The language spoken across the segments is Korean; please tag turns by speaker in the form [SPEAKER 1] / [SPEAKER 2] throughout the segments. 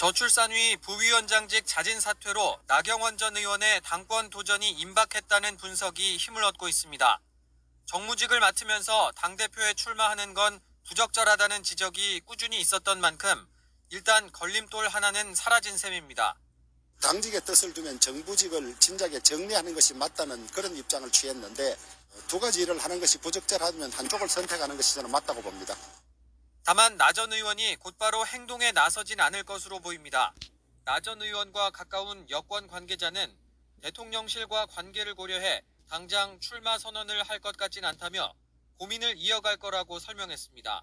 [SPEAKER 1] 저출산위 부위원장직 자진 사퇴로 나경원 전 의원의 당권 도전이 임박했다는 분석이 힘을 얻고 있습니다. 정무직을 맡으면서 당대표에 출마하는 건 부적절하다는 지적이 꾸준히 있었던 만큼 일단 걸림돌 하나는 사라진 셈입니다.
[SPEAKER 2] 당직의 뜻을 두면 정부직을 진작에 정리하는 것이 맞다는 그런 입장을 취했는데 두 가지 일을 하는 것이 부적절하면 한쪽을 선택하는 것이 저는 맞다고 봅니다.
[SPEAKER 1] 다만 나 전 의원이 곧바로 행동에 나서진 않을 것으로 보입니다. 나 전 의원과 가까운 여권 관계자는 대통령실과 관계를 고려해 당장 출마 선언을 할 것 같진 않다며 고민을 이어갈 거라고 설명했습니다.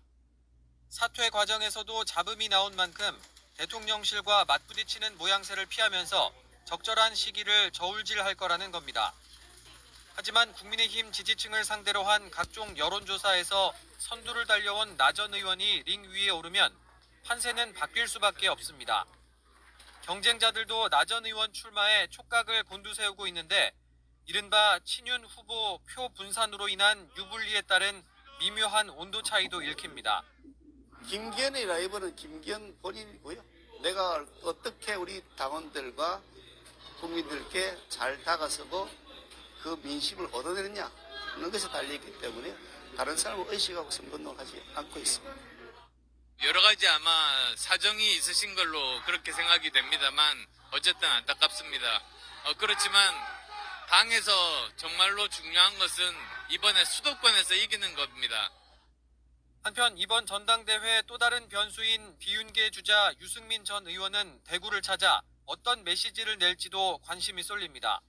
[SPEAKER 1] 사퇴 과정에서도 잡음이 나온 만큼 대통령실과 맞부딪히는 모양새를 피하면서 적절한 시기를 저울질할 거라는 겁니다. 하지만 국민의힘 지지층을 상대로 한 각종 여론조사에서 선두를 달려온 나 전 의원이 링 위에 오르면 판세는 바뀔 수밖에 없습니다. 경쟁자들도 나 전 의원 출마에 촉각을 곤두세우고 있는데 이른바 친윤 후보 표 분산으로 인한 유불리에 따른 미묘한 온도 차이도 읽힙니다.
[SPEAKER 3] 김기현의 라이벌은 김기현 본인이고요. 내가 어떻게 우리 당원들과 국민들께 잘 다가서고 그 민심을 얻어내느냐 하는 것에 달려있기 때문에 다른 사람을 의식하고 선거운동을 하지 않고 있습니다.
[SPEAKER 4] 여러 가지 아마 사정이 있으신 걸로 그렇게 생각이 됩니다만 어쨌든 안타깝습니다. 어, 그렇지만 당에서 정말로 중요한 것은 이번에 수도권에서 이기는 겁니다.
[SPEAKER 1] 한편 이번 전당대회 또 다른 변수인 비윤계 주자 유승민 전 의원은 대구를 찾아 어떤 메시지를 낼지도 관심이 쏠립니다.